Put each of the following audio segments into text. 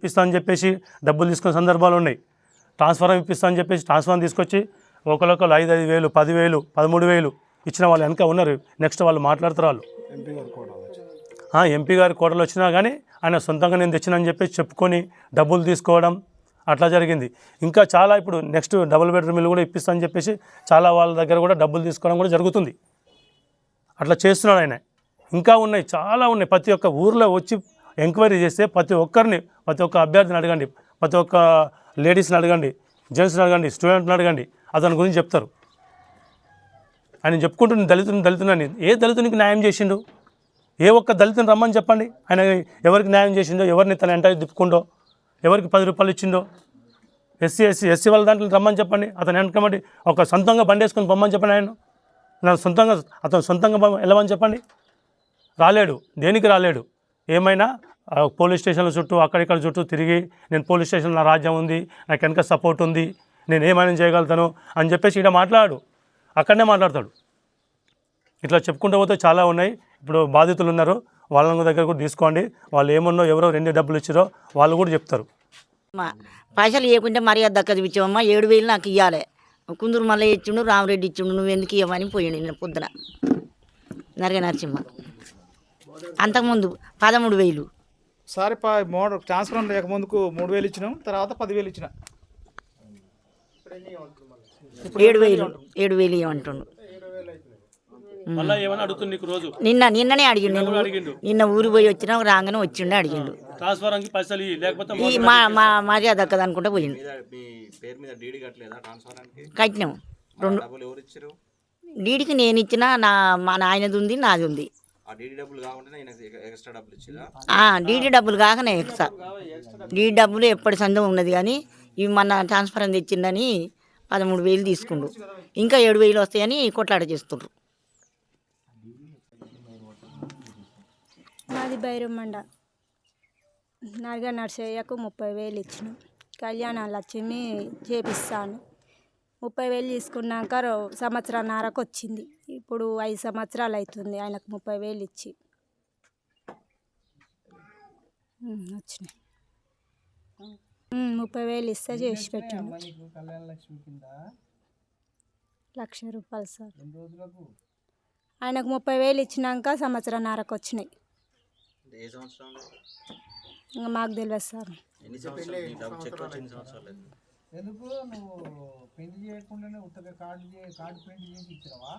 ఇప్పిస్తా అని చెప్పేసి డబ్బులు తీసుకున్న సందర్భాలు ఉన్నాయి. ట్రాన్స్ఫారం ఇప్పిస్తా అని చెప్పేసి ట్రాన్స్ఫారం తీసుకొచ్చి ఒకరికొకరు ఐదు ఐదు వేలు పదివేలు పదమూడు వేలు ఇచ్చిన వాళ్ళు వెనక ఉన్నారు. నెక్స్ట్ వాళ్ళు మాట్లాడతారు వాళ్ళు. ఎంపీ గారి కోటలు వచ్చినా కానీ ఆయన సొంతంగా నేను తెచ్చినని చెప్పేసి చెప్పుకొని డబ్బులు తీసుకోవడం అట్లా జరిగింది. ఇంకా చాలా ఇప్పుడు నెక్స్ట్ డబుల్ బెడ్రూమ్ ఇల్లు కూడా ఇప్పిస్తా అని చెప్పేసి చాలా వాళ్ళ దగ్గర కూడా డబ్బులు తీసుకోవడం కూడా జరుగుతుంది. అట్లా చేస్తున్నాడు ఆయన. ఇంకా ఉన్నాయి చాలా ఉన్నాయి. ప్రతి ఒక్క ఊర్లో వచ్చి ఎంక్వైరీ చేస్తే ప్రతి ఒక్కరిని ప్రతి ఒక్క అభ్యర్థిని అడగండి ప్రతి ఒక్క లేడీస్ని అడగండి జెంట్స్ని అడగండి స్టూడెంట్ని అడగండి అతని గురించి చెప్తారు. ఆయన చెప్పుకుంటూ దళితుని దళితునని ఏ దళితునికి న్యాయం చేసిండు? ఏ ఒక్క దళితుని రమ్మని చెప్పండి. ఆయన ఎవరికి న్యాయం చేసిండో ఎవరిని తన ఎంట తిప్పుకుండో ఎవరికి పది రూపాయలు ఇచ్చిండో? ఎస్సీ ఎస్సీ ఎస్సీ వాళ్ళ దాంట్లో రమ్మని చెప్పండి. అతను వెనకమండి ఒక సొంతంగా బండేసుకొని పొమ్మని చెప్పండి ఆయన నా సొంతంగా అతను సొంతంగా వెళ్ళమని చెప్పండి. రాలేడు. దేనికి రాలేడు? ఏమైనా పోలీస్ స్టేషన్ల చుట్టూ అక్కడిక్కడ చుట్టూ తిరిగి నేను పోలీస్ స్టేషన్ నా రాజ్యం ఉంది నాకు వెనక సపోర్ట్ ఉంది నేను ఏమైనా చేయగలుగుతాను అని చెప్పేసి ఇక్కడ మాట్లాడు. అక్కడనే మాట్లాడతాడు. ఇట్లా చెప్పుకుంటూ పోతే చాలా ఉన్నాయి. ఇప్పుడు బాధితులు ఉన్నారు. వాళ్ళ దగ్గర కూడా తీసుకోండి. వాళ్ళు ఏమున్నో ఎవరో రెండు డబ్బులు ఇచ్చారో వాళ్ళు కూడా చెప్తారు. పైసలు ఇవ్వకుంటే మర్యాద దక్కది ఇచ్చామమ్మా ఏడు వేలు నాకు ఇవ్వాలి కుందూరు మళ్ళీ ఇచ్చిండు రామరెడ్డి ఇచ్చిండు నువ్వు ఎందుకు ఇవ్వమని పోయాడు నిన్న పొద్దున. నరగ నరసింహ అంతకుముందు పదమూడు వేలు. సారి పా మోడ ట్రాన్స్ఫర్ లేకముందుకు మూడు వేలు ఇచ్చినాం తర్వాత పదివేలు ఇచ్చిన. ఏడు వేలు ఏడు వేలు ఇవ్వమంటుండు. మళ్ళీ ఏమైనా అడుగుతుంది నీకు రోజు? నిన్న నిన్ననే అడిగిండు నేను అడిగిండు. నిన్న ఊరు పోయి వచ్చినా రాగానే వచ్చిండు అడిగిండు. ట్రాన్స్ఫారంకి పైసలు ఇయ్యి, లేకపోతే ఈ మా మా మర్యాద దక్కదు అనుకుంటా పోయిండు. మీ పేరు మీద డీడీ కట్టలేదా ట్రాన్స్ఫర్కి కట్టినాం. రెండు డబ్బులు ఎవరు ఇచ్చారు డీడీకి నేను ఇచ్చిన నా మా నాయనది ఉంది నాది ఉంది. డీడీ డబ్బులు కాకుండా ఎక్స్ట్రా డబ్బులు ఇచ్చిరా ఆ, డీడీ డబ్బులు కాకనే ఎక్స్ట్రా. డీడీ డబ్బులు ఎప్పటి సందో ఉన్నది కానీ ఇవి మన ట్రాన్స్ఫర్ అని తెచ్చిందని పదమూడు వేలు తీసుకుండు. ఇంకా ఏడు వేలు వస్తాయని కొట్లాట చేస్తుండ్రు. మాది బైరమండ నరగ నర్సయ్యకు ముప్పై వేలు ఇచ్చినాం. కళ్యాణ లక్ష్మి చేపిస్తాను. ముప్పై వేలు తీసుకున్నాక సంవత్సరన్నరకు వచ్చింది. ఇప్పుడు ఐదు సంవత్సరాలు అవుతుంది ఆయనకు ముప్పై వేలు ఇచ్చి. వచ్చినాయి. ముప్పై వేలు ఇస్తే చేసి పెట్టాను. లక్ష రూపాయలు సార్. ఆయనకు ముప్పై వేలు ఇచ్చినాక సంవత్సరన్నరకు వచ్చినాయి. ఏ సంవత్సరంలో? ఇంకా మాకు తెలియదు సార్. ఎందుకు? నువ్వు పెళ్ళి చేయకుండానే ఉత్తగా కార్డు కార్డు పెయింట్ చేసి ఇచ్చినావా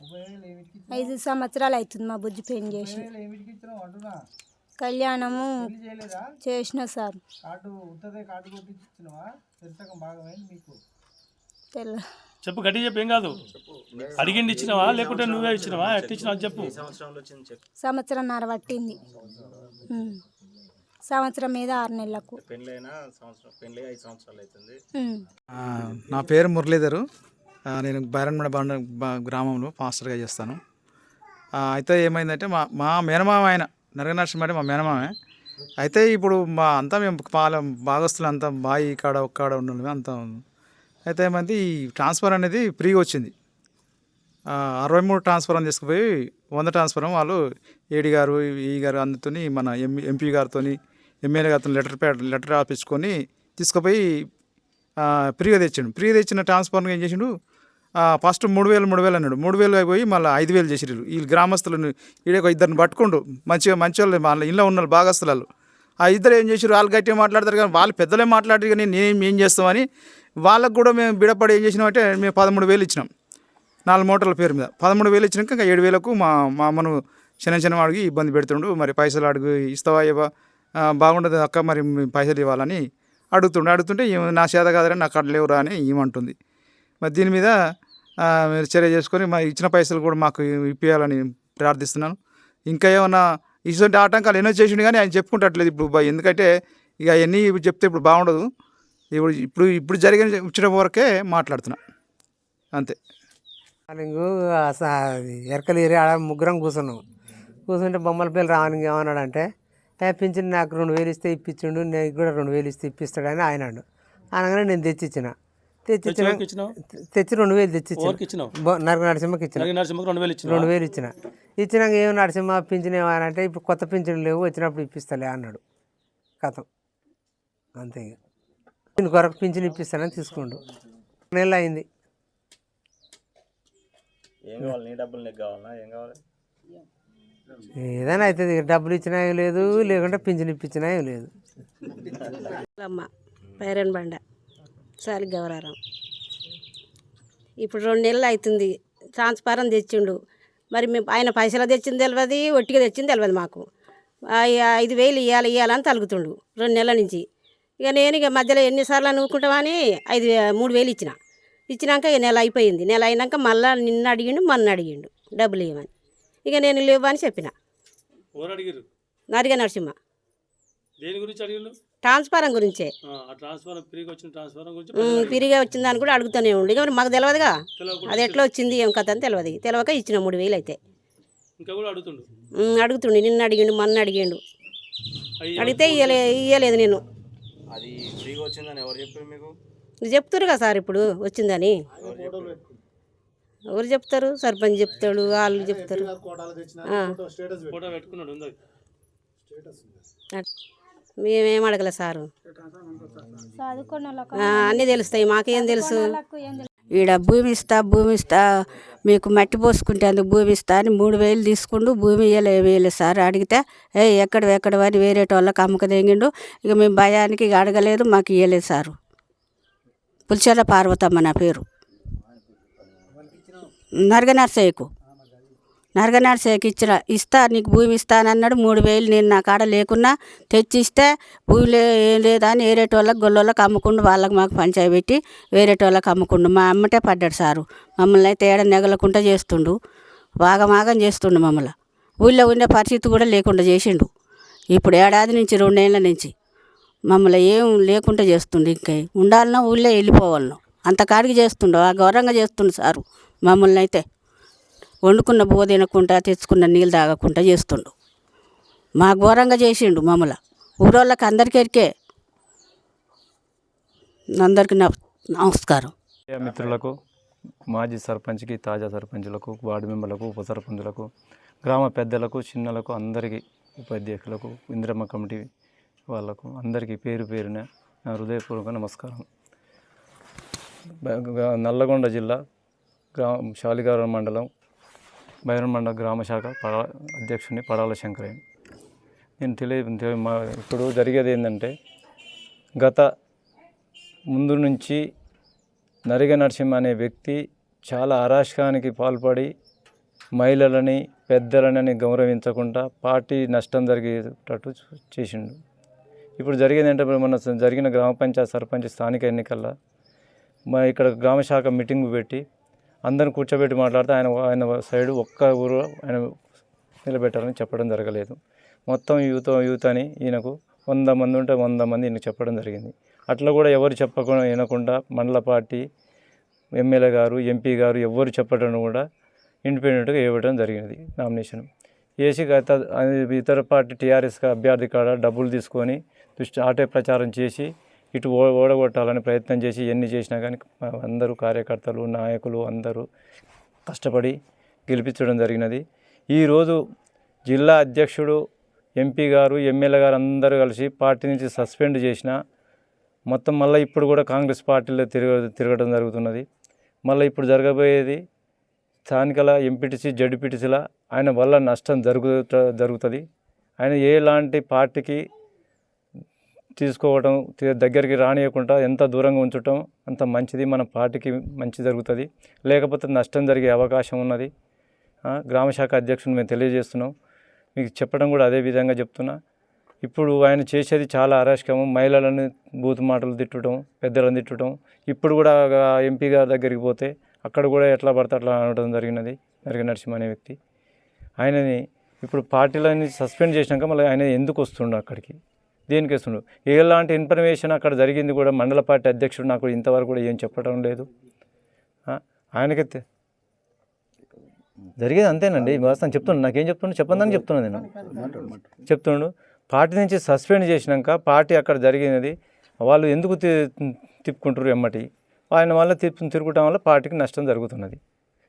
ముప్పై వేలు ఏమిటికి ఇచ్చినావు? ఐదు సంవత్సరాలు అవుతుంది మా బుజ్జి పెయిన్ చేసి. వేలు ఏమిటికి ఇచ్చినావు అంటున్నా? కళ్యాణము పెళ్ళి చేయలేదా? చేసిన సార్. కార్డు ఉత్తదే కార్డు కొట్టించి ఇచ్చినావా? చెరసకం భాగమైంది మీకు. తెల్ల. చెప్పు గట్టి చెప్పు ఏం కాదు? అడిగిండి ఇచ్చినావా? లేకుంటే నువ్వే ఇచ్చినావా? అది చెప్పు. చెక్ సంవత్సరంన్నర పట్టింది. ఉమ్. సంవత్సరం మీద ఆరు నెలలకు. నా పేరు మురళీధరు. నేను బైరన్మడ బండ బ- గ్రామంలో పాస్టర్గా చేస్తాను. ఆ, అయితే ఏమైందంటే మా మా మేనమామ ఆయన నరగనరసింహ అంటే మా మేనమామే. అయితే ఇప్పుడు మా అంతా మేము పాల భాగస్తులు అంతా బాయి కాడ ఒక్కడ ఉండాలి అంతా అయితే ఏమైంది ఈ ట్రాన్స్ఫర్ అనేది ఫ్రీగా వచ్చింది. ఆ, అరవై మూడు ట్రాన్స్ఫర్ అని తీసుకుపోయి వంద ట్రాన్స్ఫర్ వాళ్ళు ఏడి గారు ఈ గారు అందుతోని మన ఎం ఎంపీ గారితో ఎమ్మెల్యే అతను లెటర్ ప్యాడ్ లెటర్ రాపించుకొని తీసుకుపోయి ఫ్రీగా తెచ్చిండు. ఫ్రీగా తెచ్చిన ట్రాన్స్ఫార్మర్ ఏం చేసిండు? ఫస్ట్ మూడు వేలు మూడు వేలు అన్నాడు. మూడు వేలు అయిపోయి మళ్ళీ ఐదు వేలు చేసిరు వీళ్ళు గ్రామస్తులను ఈడే ఒక ఇద్దరిని పట్టుకుండు. మంచిగా మంచి వాళ్ళు వాళ్ళ ఇంట్లో ఉన్న వాళ్ళు భాగస్తులు ఆ ఇద్దరు ఏం చేసారు వాళ్ళు గట్టిగా మాట్లాడతారు కానీ వాళ్ళు పెద్దలే మాట్లాడారు కానీ నేనేం ఏం చేస్తామని వాళ్ళకు కూడా మేము బిడపడి ఏం చేసినామంటే మేము పదమూడు వేలు ఇచ్చినాం. నాలుగు మోటార్ల పేరు మీద. పదమూడు వేలు ఇచ్చినాక ఇంకా ఏడు వేలకు మా మా అమ్మను చిన్న చిన్న అడిగి ఇబ్బంది పెడుతుండు. మరి పైసలు అడుగు ఇస్తావా ఇవ్వ? బాగుండదు అక్క మరి పైసలు ఇవ్వాలని అడుగుతుండే. అడుగుతుంటే నా చేత కాదని నాకు అడలేవురా లేవురా అని ఏమంటుంది. మరి దీని మీద మీరు చర్య చేసుకొని మా ఇచ్చిన పైసలు కూడా మాకు ఇప్పించాలని ప్రార్థిస్తున్నాను. ఇంకా ఏమన్నా ఇటువంటి ఆటంకాలు ఎన్నో చేసిండు కానీ ఆయన చెప్పుకుంటట్లేదు ఇప్పుడు ఎందుకంటే ఇక అవన్నీ ఇప్పుడు చెప్తే ఇప్పుడు బాగుండదు. ఇప్పుడు ఇప్పుడు ఇప్పుడు జరిగిన వచ్చిన వరకే మాట్లాడుతున్నా. అంతే. మార్నింగ్ ఎరకలు ఏరి ఆడ ముగ్గురం కూర్చున్నాం. కూర్చుంటే బొమ్మల పిల్లలు రావడానికి ఏమన్నాడంటే పింఛన్ నాకు రెండు వేలు ఇస్తే ఇప్పించిండు నీకు కూడా రెండు వేలు ఇస్తే ఇప్పిస్తాడని ఆయన అన్నాడు అనగానే నేను తెచ్చిచ్చిన. తెచ్చిచ్చిన తెచ్చి రెండు వేలు తెచ్చిచ్చిన. నరక నరసింహకి ఇచ్చిన. రెండు వేలు ఇచ్చినావు? రెండు వేలు ఇచ్చిన. ఇచ్చినాక ఏం నరసింహ పింఛన్ ఏమని అంటే ఇప్పుడు కొత్త పింఛన్ లేవు వచ్చినప్పుడు ఇప్పిస్తలే అన్నాడు. కథం. అంతే ఇక. దీని కొరకు పింఛన్ ఇప్పిస్తానని తీసుకుండు. నెల అయింది. ఏం కావాలి? నీ డబ్బులు నీకు కావాలన్నా ఏం కావాలి? ఏదైనా అవుతుంది డబ్బులు ఇచ్చినా లేదు లేకుంటే పింఛన్ ఇప్పించినా లేదు. అమ్మ పైరన్ బండ సాలి గౌరారం. ఇప్పుడు రెండు నెలలు అవుతుంది ట్రాన్స్ఫారం తెచ్చిండు. మరి మేము ఆయన పైసలు తెచ్చింది తెలియదు ఒట్టిగా తెచ్చింది తెలియదు మాకు. ఐదు వేలు ఇవ్వాలి ఇవ్వాలని తలుగుతుండు రెండు నెలల నుంచి. ఇక నేను ఇక మధ్యలో ఎన్నిసార్లు అనుకుంటామని ఐదు మూడు వేలు ఇచ్చిన. ఇచ్చినాక నెల అయిపోయింది. నెల అయినాక మళ్ళీ నిన్న అడిగిండు మొన్న అడిగిండు. డబ్బులు ఇవ్వమని. ఇక నేను లేవని చెప్పిన. నరిగా నరసింహ. దేని గురించి అడిగారు ట్రాన్స్ఫారం గురించే. ఆ ట్రాన్స్ఫర్ ఫ్రీగా వచ్చిన ట్రాన్స్ఫర్ గురించి ఉమ్, పిరిగా వచ్చిందని కూడా అడుగుతూనే ఉండి. ఇక మరి మాకు తెలియదుగా అది ఎట్లా వచ్చింది ఏం కథ అని తెలియదు తెలియక ఇచ్చిన మూడు వేలు అయితే. ఇంకా కూడా అడుగుతుండు? నిన్న అడిగిండు మొన్న అడిగిండు. అడిగితే ఇయ్యలే ఇయ్యలేదు నేను అది ఫ్రీగా వచ్చిందని ఎవరు చెప్పారు మీకు? మీరు చెప్తారు కదా సార్ ఇప్పుడు వచ్చిందని. ఎవరు చెప్తారు? సర్పంచ్ చెప్తాడు వాళ్ళు చెప్తారు. ఆ. ఫోటో పెట్టుకున్నాడు ఉంది. అది. మేమేం అడగలే సారు. అన్నీ తెలుస్తాయి మాకేం తెలుసు? ఈడ భూమి ఇస్తా భూమి ఇస్తా మీకు మట్టి పోసుకుంటే అందుకు భూమి ఇస్తా అని మూడు వేలు తీసుకుంటూ భూమి ఇవ్వలే వేయలేదు సార్. అడిగితే ఏ ఎక్కడ ఎక్కడ అని వేరే వాళ్ళకి అమ్మక తెంగిండు. ఇక మేము భయానికి ఇక అడగలేదు మాకు ఇవ్వలేదు సారు. పులిచెర్ల పార్వతమ్మ నా పేరు. నరగనర్సయ్యకు నరగనర్సయ్యకి ఇచ్చిన ఇస్తా నీకు భూమి ఇస్తానన్నాడు. అన్నాడు మూడు వేలు నేను నా కాడ లేకున్నా తెచ్చిస్తే భూమిలో భూమి లే ఏం లేదా అని వేరేటోళ్ళకి గొల్లోళ్ళకి అమ్ముకుండు వాళ్ళకి మాకు పంచాయి పెట్టి వేరేటోళ్ళకి అమ్ముకుండు. మా అమ్మటే పడ్డాడు సారు. మమ్మల్ని అయితే ఏడ నెగలకుండా చేస్తుండు. వాగమాగం చేస్తుండు మమ్మల్ని. ఊళ్ళో ఉండే పరిస్థితి కూడా లేకుండా చేసిండు. ఇప్పుడు ఏడాది నుంచి రెండేళ్ళ నుంచి మమ్మల్ని ఏం లేకుండా చేస్తుండు. ఇంకా ఉండాలన్నా ఊళ్ళో వెళ్ళిపోవాలను అంత కాడికి చేస్తుండో ఆ ఘోరంగా చేస్తుండు సారు. మమ్మల్ని అయితే వండుకున్న బో తినకుండా తెచ్చుకున్న నీళ్ళు తాగకుండా చేస్తుండు. మా ఘోరంగా చేసిండు మమ్మల్ని. ఊరోళ్ళకి అందరికీ ఎరికే. అందరికీ నమస్కారం. మిత్రులకు మాజీ సర్పంచ్కి తాజా సర్పంచులకు వార్డు మెంబర్లకు ఉప సర్పంచులకు గ్రామ పెద్దలకు చిన్నలకు అందరికీ ఉపాధ్యక్షులకు ఇందిరమ్మ కమిటీ వాళ్ళకు అందరికీ పేరు పేరున నా హృదయపూర్వక నమస్కారం. నల్లగొండ జిల్లా గ్రామ శాలిగారం మండలం బైరన్మండ గ్రామ శాఖ పడ అధ్యక్షుని పడాల శంకరయ్య. నేను తెలియ మా ఇప్పుడు జరిగేది ఏంటంటే గత ముందు నుంచి నరిగ నరసింహ అనే వ్యక్తి చాలా అరాచకానికి పాల్పడి మహిళలని పెద్దలని గౌరవించకుండా పార్టీ నష్టం జరిగేటట్టు చేసిండు. ఇప్పుడు జరిగేది ఏంటంటే మన జరిగిన గ్రామ పంచాయత్ సర్పంచ్ స్థానిక ఎన్నికల్లో మా ఇక్కడ గ్రామ శాఖ మీటింగ్ పెట్టి అందరిని కూర్చోబెట్టి మాట్లాడితే ఆయన ఆయన సైడ్ ఒక్క ఊరు ఆయన నిలబెట్టాలని చెప్పడం జరగలేదు. మొత్తం యూత్ యూత్ అని ఈయనకు వంద మంది ఉంటే వంద మంది ఈయనకు చెప్పడం జరిగింది. అట్లా కూడా ఎవరు చెప్పకుండా వినకుండా మండల పార్టీ ఎమ్మెల్యే గారు ఎంపీ గారు ఎవరు చెప్పడం కూడా ఇండిపెండెంట్గా ఇవ్వడం జరిగినది నామినేషన్. వేసి గత ఇతర పార్టీ టీఆర్ఎస్ అభ్యర్థి కాడ డబ్బులు తీసుకొని దుష్టి ఆటే ప్రచారం చేసి ఇటు ఓ ఓడగొట్టాలని ప్రయత్నం చేసి ఎన్ని చేసినా కానీ అందరూ కార్యకర్తలు నాయకులు అందరూ కష్టపడి గెలిపించడం జరిగినది. ఈరోజు జిల్లా అధ్యక్షుడు ఎంపీ గారు ఎమ్మెల్యే గారు అందరూ కలిసి పార్టీ నుంచి సస్పెండ్ చేసిన మొత్తం మళ్ళీ ఇప్పుడు కూడా కాంగ్రెస్ పార్టీలో తిరగ తిరగడం జరుగుతున్నది. మళ్ళీ ఇప్పుడు జరగబోయేది స్థానికల ఎంపీటీసీ జడ్పీటీసీల ఆయన వల్ల నష్టం జరుగుత జరుగుతుంది. ఆయన ఎలాంటి పార్టీకి తీసుకోవడం దగ్గరికి రానియకుండా ఎంత దూరంగా ఉంచటం అంత మంచిది. మన పార్టీకి మంచి జరుగుతుంది. లేకపోతే నష్టం జరిగే అవకాశం ఉన్నది. గ్రామశాఖ గ్రామ శాఖ అధ్యక్షుని మేము తెలియజేస్తున్నాం. మీకు చెప్పడం కూడా అదే విధంగా చెప్తున్నా. ఇప్పుడు ఆయన చేసేది చాలా అరాచకము. మహిళలను బూతు మాటలు తిట్టడం పెద్దలను తిట్టడం. ఇప్పుడు కూడా ఎంపీ గారి దగ్గరికి పోతే అక్కడ కూడా ఎట్లా పడితే అట్లా అనడం జరిగినది. నరిగ నరసింహ అనే వ్యక్తి. ఆయనని ఇప్పుడు పార్టీలని సస్పెండ్ చేసినాక మళ్ళీ ఆయన ఎందుకు వస్తుండో అక్కడికి? దేనికి ఎలాంటి ఇన్ఫర్మేషన్ అక్కడ జరిగింది కూడా మండల పార్టీ అధ్యక్షుడు నాకు ఇంతవరకు కూడా ఏం చెప్పడం లేదు. ఆయనకి జరిగేది అంతేనండి. వాస్తవం చెప్తున్నాను నాకేం చెప్తున్నాడు చెప్పందని చెప్తున్నాను నేను. చెప్తున్నాడు పార్టీ నుంచి సస్పెండ్ చేసినాక పార్టీ అక్కడ జరిగినది. వాళ్ళు ఎందుకు తి తిప్పుకుంటారు ఎమ్మటి? ఆయన వల్ల తిప్పు తిరుగుటం వల్ల పార్టీకి నష్టం జరుగుతున్నది.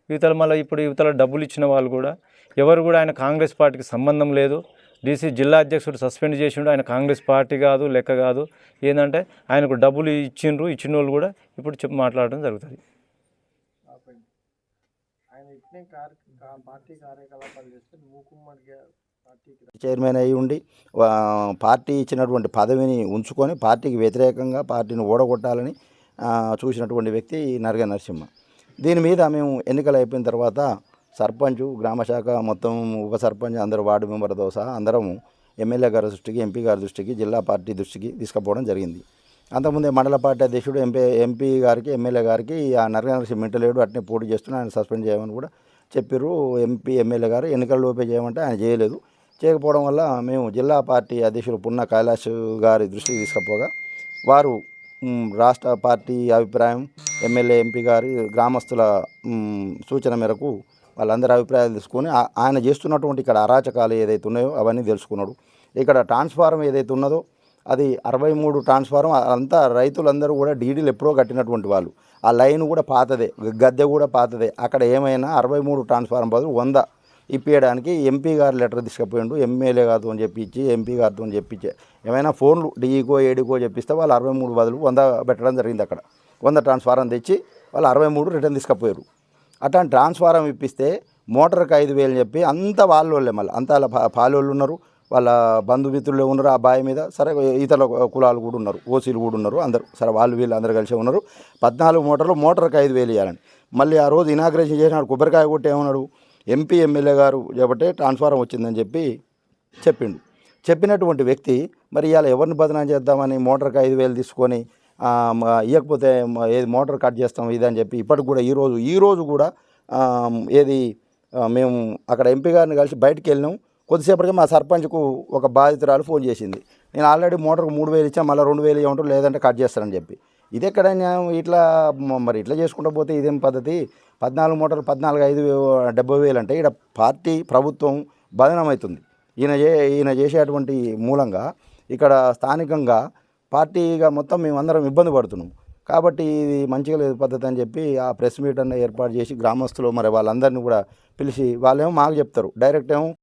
యువతల మళ్ళీ ఇప్పుడు యువతల డబ్బులు ఇచ్చిన వాళ్ళు కూడా ఎవరు కూడా ఆయన కాంగ్రెస్ పార్టీకి సంబంధం లేదు. డీసీ జిల్లా అధ్యక్షుడు సస్పెండ్ చేసిండు. ఆయన కాంగ్రెస్ పార్టీ కాదు లెక్క కాదు. ఏంటంటే ఆయనకు డబ్బులు ఇచ్చిండ్రు ఇచ్చిన వాళ్ళు కూడా ఇప్పుడు చెప్పి మాట్లాడడం జరుగుతుంది. చైర్మన్ అయి ఉండి పార్టీ ఇచ్చినటువంటి పదవిని ఉంచుకొని పార్టీకి వ్యతిరేకంగా పార్టీని ఓడగొట్టాలని చూసినటువంటి వ్యక్తి నరగ నరసింహ. దీని మీద మేము ఎన్నికలు అయిపోయిన తర్వాత సర్పంచ్ గ్రామశాఖ మొత్తం ఉప సర్పంచ్ అందరు వార్డు మెంబర్తో సహా అందరం ఎమ్మెల్యే గారి దృష్టికి ఎంపీ గారి దృష్టికి జిల్లా పార్టీ దృష్టికి తీసుకుపోవడం జరిగింది. అంతకుముందే మండల పార్టీ అధ్యక్షుడు ఎంపీ ఎంపీ గారికి ఎమ్మెల్యే గారికి ఆ నరగ నరసింహ అట్నే పోటీ చేస్తున్నా ఆయన సస్పెండ్ చేయమని కూడా చెప్పారు ఎంపీ ఎమ్మెల్యే గారు ఎన్నికల లోపే చేయమంటే ఆయన చేయలేదు. చేయకపోవడం వల్ల మేము జిల్లా పార్టీ అధ్యక్షుడు పున్న కైలాష్ గారి దృష్టికి తీసుకుపోగా వారు రాష్ట్ర పార్టీ అభిప్రాయం ఎమ్మెల్యే ఎంపీ గారి గ్రామస్తుల సూచన మేరకు వాళ్ళందరి అభిప్రాయాలు తీసుకొని ఆయన చేస్తున్నటువంటి ఇక్కడ అరాచకాలు ఏదైతే ఉన్నాయో అవన్నీ తెలుసుకున్నాడు. ఇక్కడ ట్రాన్స్ఫారం ఏదైతే ఉన్నదో అది అరవై మూడు ట్రాన్స్ఫారం అంతా రైతులందరూ కూడా డీడీలు ఎప్పుడో కట్టినటువంటి వాళ్ళు. ఆ లైన్ కూడా పాతదే గద్దె కూడా పాతదే. అక్కడ ఏమైనా అరవై మూడు ట్రాన్స్ఫారం బదులు వంద ఇప్పించడానికి ఎంపీ గారు లెటర్ తీసుకుపోయిండు. ఎమ్మెల్యే గారితో అని చెప్పించి ఎంపీ గారితో అని చెప్పించే ఏమైనా ఫోన్లు డీఈకో ఏడీకో చెప్పిస్తే వాళ్ళు అరవై మూడు బదులు వంద పెట్టడం జరిగింది అక్కడ. వంద ట్రాన్స్ఫారం తెచ్చి వాళ్ళు అరవై మూడు రిటర్న్ తీసుకుపోయారు. అట్లాంటి ట్రాన్స్ఫారం ఇప్పిస్తే మోటార్కి ఐదు వేలు చెప్పి అంత వాళ్ళోళ్ళే మళ్ళీ అంత అలా పాలోళ్ళు ఉన్నారు. వాళ్ళ బంధుమిత్రులు ఉన్నారు ఆ బావి మీద సరే ఇతర కులాలు కూడా ఉన్నారు ఓసీలు కూడా ఉన్నారు అందరు. సరే వాళ్ళు వీళ్ళు అందరు కలిసి ఉన్నారు. పద్నాలుగు మోటార్లు మోటార్కి ఐదు వేలు ఇవ్వాలని మళ్ళీ ఆ రోజు ఇనాగ్రేషన్ చేసినాడు కొబ్బరికాయ కొట్టి ఏమన్నాడు ఎంపీ ఎమ్మెల్యే గారు చెప్పటే ట్రాన్స్ఫారం వచ్చిందని చెప్పి చెప్పిండు. చెప్పినటువంటి వ్యక్తి మరి ఇవాళ ఎవరిని బదనాం చేద్దామని మోటార్కి ఐదు వేలు తీసుకొని ఇవ్వకపోతే ఏది మోటార్ కట్ చేస్తాం ఇదని చెప్పి ఇప్పటికి కూడా ఈరోజు ఈరోజు కూడా ఏది మేము అక్కడ ఎంపీ గారిని కలిసి బయటకు వెళ్ళినాం. కొద్దిసేపటికి మా సర్పంచ్కు ఒక బాధితురాలు ఫోన్ చేసింది. నేను ఆల్రెడీ మోటార్కు మూడు వేలు ఇచ్చా మళ్ళీ రెండు వేలు ఇవ్వమంటారు లేదంటే కట్ చేస్తానని చెప్పి. ఇది ఎక్కడ ఇట్లా మరి ఇట్లా చేసుకుంటూ పోతే ఇదేం పద్ధతి? పద్నాలుగు మోటార్లు పద్నాలుగు ఐదు డెబ్బై వేలు అంటే ఇక్కడ పార్టీ ప్రభుత్వం బదనమవుతుంది ఈయన చే ఈయన చేసేటువంటి మూలంగా ఇక్కడ స్థానికంగా పార్టీగా మొత్తం మేమందరం ఇబ్బంది పడుతున్నాం. కాబట్టి ఇది మంచిగా లేదు పద్ధతి అని చెప్పి ఆ ప్రెస్ మీట్ అన్న ఏర్పాటు చేసి గ్రామస్తులు మరి వాళ్ళందరినీ కూడా పిలిచి వాళ్ళేమో మాకు చెప్తారు. డైరెక్ట్ ఏమో